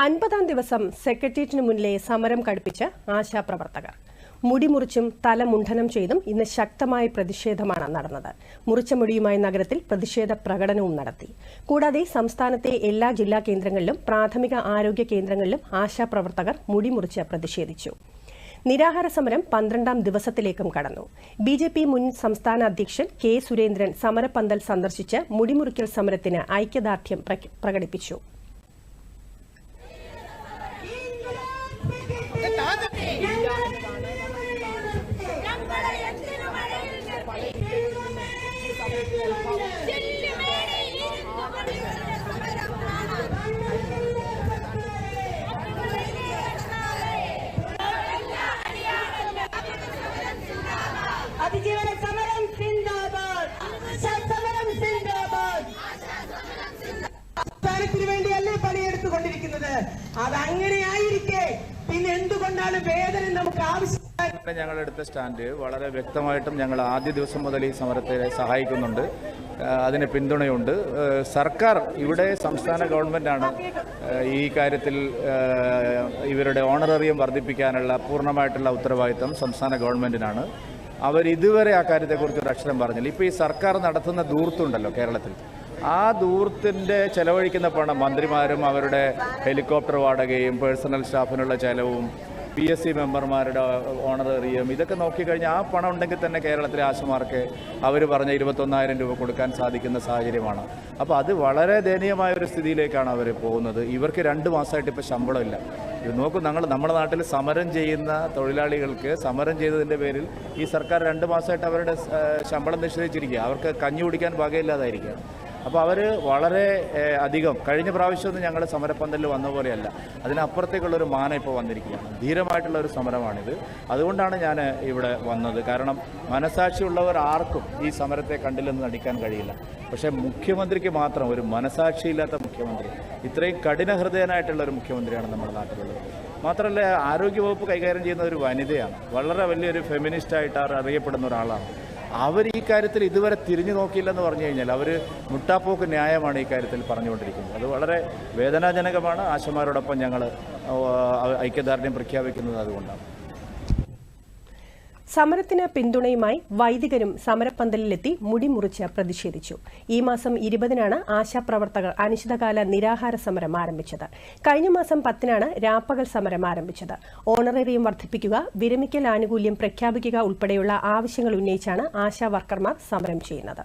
അൻപതാം ദിവസം സെക്രട്ടേറിയറ്റിന് മുന്നിലെ സമരം കടുപ്പിച്ച് ആശാപ്രവർത്തകർ. മുടിമുറിച്ചും തല മുണ്ഠനം ചെയ്തും ഇന്ന് ശക്തമായ പ്രതിഷേധമാണ് നടന്നത്. മുറിച്ച മുടിയുമായി നഗരത്തിൽ പ്രതിഷേധ പ്രകടനവും നടത്തി. കൂടാതെ സംസ്ഥാനത്തെ എല്ലാ ജില്ലാ കേന്ദ്രങ്ങളിലും പ്രാഥമിക ആരോഗ്യ കേന്ദ്രങ്ങളിലും ആശാപ്രവർത്തകർ മുടിമുറിച്ച് പ്രതിഷേധിച്ചു. നിരാഹാര സമരം പന്ത്രണ്ടാം ദിവസത്തിലേക്കും കടന്നു. ബി ജെ പി മുൻ സംസ്ഥാന അധ്യക്ഷൻ കെ സുരേന്ദ്രൻ സമരപന്തൽ സന്ദർശിച്ച് മുടിമുറിക്കൽ സമരത്തിന് ഐക്യദാർഢ്യം പ്രക- പ്രകടിപ്പിച്ചു. സംസ്ഥാനത്തിന് വേണ്ടിയല്ലേ പണിയെടുത്തുകൊണ്ടിരിക്കുന്നത്? അത് അങ്ങനെയായിരിക്കെ പിന്നെ എന്തുകൊണ്ടാണ് വേദന നമുക്ക് ആവശ്യം ഞങ്ങൾ എടുത്ത സ്റ്റാൻഡ് വളരെ വ്യക്തമായിട്ടും ഞങ്ങൾ ആദ്യ ദിവസം മുതൽ ഈ സമരത്തെ സഹായിക്കുന്നുണ്ട്. അതിന് പിന്തുണയുണ്ട്. സർക്കാർ ഇവിടെ സംസ്ഥാന ഗവൺമെന്റാണ് ഈ കാര്യത്തിൽ ഇവരുടെ ഓണററിയം വർദ്ധിപ്പിക്കാനുള്ള പൂർണമായിട്ടുള്ള ഉത്തരവാദിത്തം സംസ്ഥാന ഗവൺമെന്റിനാണ് അവർ ഇതുവരെ ആ കാര്യത്തെക്കുറിച്ച് ഒരു അക്ഷരം പറഞ്ഞില്ല. ഇപ്പോൾ ഈ സർക്കാർ നടത്തുന്ന ദൂർത്തുണ്ടല്ലോ കേരളത്തിൽ. ആ ദൂരത്തിന്റെ ചെലവഴിക്കുന്ന പണം മന്ത്രിമാരും അവരുടെ ഹെലികോപ്റ്റർ വാടകയും പേഴ്സണൽ സ്റ്റാഫിനുള്ള ചെലവും പി എസ് സി മെമ്പർമാരുടെ ഓണറേറിയം ഇതൊക്കെ നോക്കിക്കഴിഞ്ഞാൽ ആ പണം ഉണ്ടെങ്കിൽ തന്നെ കേരളത്തിലെ ആശമാർക്ക് അവർ പറഞ്ഞ ഇരുപത്തൊന്നായിരം രൂപ കൊടുക്കാൻ സാധിക്കുന്ന സാഹചര്യമാണ്. അപ്പോൾ അത് വളരെ ദയനീയമായ ഒരു സ്ഥിതിയിലേക്കാണ് അവർ പോകുന്നത്. ഇവർക്ക് രണ്ട് മാസമായിട്ട് ഇപ്പോൾ ശമ്പളമില്ല. ഇത് നോക്കൂ ഞങ്ങൾ നമ്മുടെ നാട്ടിൽ സമരം ചെയ്യുന്ന തൊഴിലാളികൾക്ക് സമരം ചെയ്തതിന്റെ പേരിൽ ഈ സർക്കാർ രണ്ട് മാസമായിട്ട് അവരുടെ ശമ്പളം നിഷേധിച്ചിരിക്കുക അവർക്ക് കഞ്ഞി കുടിക്കാൻ വകയില്ലാതായിരിക്കുക അപ്പോൾ അവർ വളരെ അധികം കഴിഞ്ഞ പ്രാവശ്യമൊന്നും ഞങ്ങൾ സമരപ്പന്തലിൽ വന്ന പോലെയല്ല. അതിനപ്പുറത്തേക്കുള്ളൊരു മാനം ഇപ്പോൾ വന്നിരിക്കുകയാണ്. ധീരമായിട്ടുള്ള ഒരു സമരമാണിത്. അതുകൊണ്ടാണ് ഞാൻ ഇവിടെ വന്നത്. കാരണം മനസാക്ഷിയുള്ളവർ ആർക്കും ഈ സമരത്തെ കണ്ടില്ലെന്ന് നടിക്കാൻ കഴിയില്ല. പക്ഷേ മുഖ്യമന്ത്രിക്ക് മാത്രം ഒരു മനസാക്ഷിയില്ലാത്ത മുഖ്യമന്ത്രി ഇത്രയും കഠിന ഹൃദയനായിട്ടുള്ള ഒരു മുഖ്യമന്ത്രിയാണ് നമ്മുടെ നാട്ടിലുള്ളത്. മാത്രമല്ല ആരോഗ്യവകുപ്പ് കൈകാര്യം ചെയ്യുന്ന ഒരു വനിതയാണ്. വളരെ വലിയൊരു ഫെമിനിസ്റ്റായിട്ട് അറിയപ്പെടുന്ന ഒരാളാണ്. അവർ ഈ കാര്യത്തിൽ ഇതുവരെ തിരിഞ്ഞു നോക്കിയില്ലെന്ന് പറഞ്ഞു കഴിഞ്ഞാൽ അവർ മുട്ടാപ്പോക്ക് ന്യായമാണ് ഈ കാര്യത്തിൽ പറഞ്ഞുകൊണ്ടിരിക്കുന്നത്. അത് വളരെ വേദനാജനകമാണ്. ആശമാരോടൊപ്പം ഞങ്ങൾ ഐക്യദാർഢ്യം പ്രഖ്യാപിക്കുന്നത് അതുകൊണ്ടാണ്. സമരത്തിന് പിന്തുണയുമായി വൈദികരും സമരപ്പന്തലിലെത്തി മുടിമുറിച്ച് പ്രതിഷേധിച്ചു. ഈ മാസം ഇരുപതിനാണ് ആശാപ്രവർത്തകർ അനിശ്ചിതകാല നിരാഹാര സമരം ആരംഭിച്ചത്. കഴിഞ്ഞ മാസം പത്തിനാണ് രാപ്പകൽ സമരം ആരംഭിച്ചത്. ഓണറേറിയം വർദ്ധിപ്പിക്കുക വിരമിക്കൽ ആനുകൂല്യം പ്രഖ്യാപിക്കുക ഉൾപ്പെടെയുള്ള ആവശ്യങ്ങൾ ഉന്നയിച്ചാണ് ആശാ വർക്കർമാർ സമരം ചെയ്യുന്നത്.